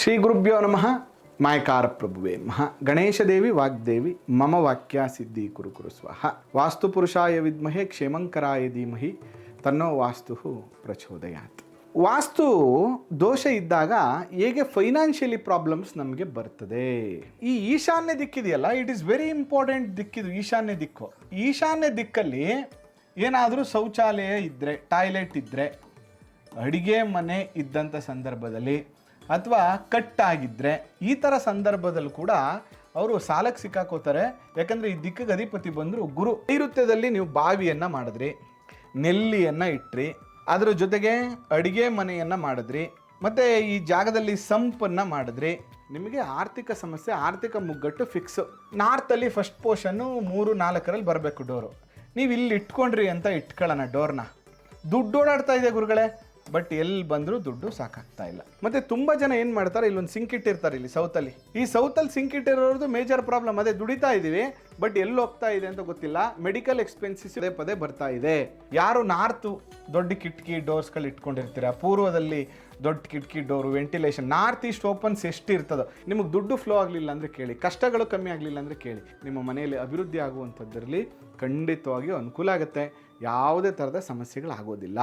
ಶ್ರೀ ಗುರುಭ್ಯೋ ನಮಃ. ಮಾಯಕಾರ ಪ್ರಭುವೇ ಮಹಾ ಗಣೇಶ ದೇವಿ ವಾಗ್ದೇವಿ, ಮಮ ವಾಕ್ಯ ಸಿದ್ಧಿ ಕುರು ಕುರು ಸ್ವಹ. ವಾಸ್ತು ಪುರುಷಾಯ ವಿದ್ಮಹೆ ಕ್ಷೇಮಂಕರಾಯ ಧೀಮಹಿ ತನ್ನೋ ವಾಸ್ತು ಪ್ರಚೋದಯಾತ್. ವಾಸ್ತು ದೋಷ ಇದ್ದಾಗ ಹೇಗೆ ಫೈನಾನ್ಷಿಯಲಿ ಪ್ರಾಬ್ಲಮ್ಸ್ ನಮಗೆ ಬರ್ತದೆ? ಈ ಈಶಾನ್ಯ ದಿಕ್ಕಿದೆಯಲ್ಲ ಇಟ್ ಇಸ್ ವೆರಿ ಇಂಪಾರ್ಟೆಂಟ್ ದಿಕ್ಕಿದು, ಈಶಾನ್ಯ ದಿಕ್ಕು. ಈಶಾನ್ಯ ದಿಕ್ಕಲ್ಲಿ ಏನಾದರೂ ಶೌಚಾಲಯ ಇದ್ದರೆ ಟಾಯ್ಲೆಟ್ ಇದ್ದರೆ ಅಡಿಗೆ ಮನೆ ಇದ್ದಂಥ ಸಂದರ್ಭದಲ್ಲಿ ಅಥವಾ ಕಟ್ ಆಗಿದ್ದರೆ ಈ ಥರ ಸಂದರ್ಭದಲ್ಲಿ ಕೂಡ ಅವರು ಸಾಲಕ್ಕೆ ಸಿಕ್ಕಾಕೋತಾರೆ. ಯಾಕಂದರೆ ಈ ದಿಕ್ಕಿಗೆ ಅಧಿಪತಿ ಬಂದರು ಗುರು. ನೈಋತ್ಯದಲ್ಲಿ ನೀವು ಬಾವಿಯನ್ನು ಮಾಡಿದ್ರಿ, ನೆಲ್ಲಿಯನ್ನು ಇಟ್ಟ್ರಿ ಅದರ ಜೊತೆಗೆ ಅಡಿಗೆ ಮನೆಯನ್ನು ಮಾಡಿದ್ರಿ, ಮತ್ತು ಈ ಜಾಗದಲ್ಲಿ ಸಂಪನ್ನು ಮಾಡಿದ್ರಿ. ನಿಮಗೆ ಆರ್ಥಿಕ ಸಮಸ್ಯೆ, ಆರ್ಥಿಕ ಮುಗ್ಗಟ್ಟು ಫಿಕ್ಸು ನಾರ್ತಲ್ಲಿ ಫಸ್ಟ್ ಪೋರ್ಷನ್ನು ಮೂರು, ನಾಲ್ಕರಲ್ಲಿ ಬರಬೇಕು ಡೋರು. ನೀವು ಇಲ್ಲಿ ಇಟ್ಕೊಂಡ್ರಿ ಅಂತ ಇಟ್ಕೊಳ್ಳೋಣ ಡೋರ್ನ. ದುಡ್ಡು ಓಡಾಡ್ತಾ ಇದೆ ಗುರುಗಳೇ? ಬಟ್ ಎಲ್ಲಿ ಬಂದರೂ ದುಡ್ಡು ಸಾಕಾಗ್ತಾ ಇಲ್ಲ. ಮತ್ತೆ ತುಂಬ ಜನ ಏನು ಮಾಡ್ತಾರೆ? ಇಲ್ಲೊಂದು ಸಿಂಕ್ ಇಟ್ಟಿರ್ತಾರೆ ಇಲ್ಲಿ ಸೌತಲ್ಲಿ ಈ ಸೌತಲ್ಲಿ ಸಿಂಕ್ ಇಟ್ಟಿರೋದು ಮೇಜರ್ ಪ್ರಾಬ್ಲಮ್ ಅದೇ ದುಡಿತಾ ಇದೀವಿ ಬಟ್ ಎಲ್ಲಿ ಹೋಗ್ತಾ ಇದೆ ಅಂತ ಗೊತ್ತಿಲ್ಲ. ಮೆಡಿಕಲ್ ಎಕ್ಸ್ಪೆನ್ಸಸ್ ಪದೇ ಪದೇ ಬರ್ತಾ ಇದೆ. ಯಾರು ನಾರ್ತು? ದೊಡ್ಡ ಕಿಟಕಿ ಡೋರ್ಸ್ಗಳು ಇಟ್ಕೊಂಡಿರ್ತೀರಾ? ಪೂರ್ವದಲ್ಲಿ ದೊಡ್ಡ ಕಿಟಕಿ door ventilation north east opens ಎಷ್ಟು ಇರ್ತದೋ ನಿಮಗೆ ದುಡ್ಡು ಫ್ಲೋ ಆಗಲಿಲ್ಲ ಅಂದರೆ ಕೇಳಿ. ಕಷ್ಟಗಳು ಕಮ್ಮಿ ಆಗಲಿಲ್ಲ ಅಂದರೆ ಕೇಳಿ. ನಿಮ್ಮ ಮನೆಯಲ್ಲಿ ಅಭಿವೃದ್ಧಿ ಆಗುವಂಥದ್ದರಲ್ಲಿ ಖಂಡಿತವಾಗಿಯೂ ಅನುಕೂಲ ಆಗುತ್ತೆ. ಯಾವುದೇ ಥರದ ಸಮಸ್ಯೆಗಳಾಗೋದಿಲ್ಲ.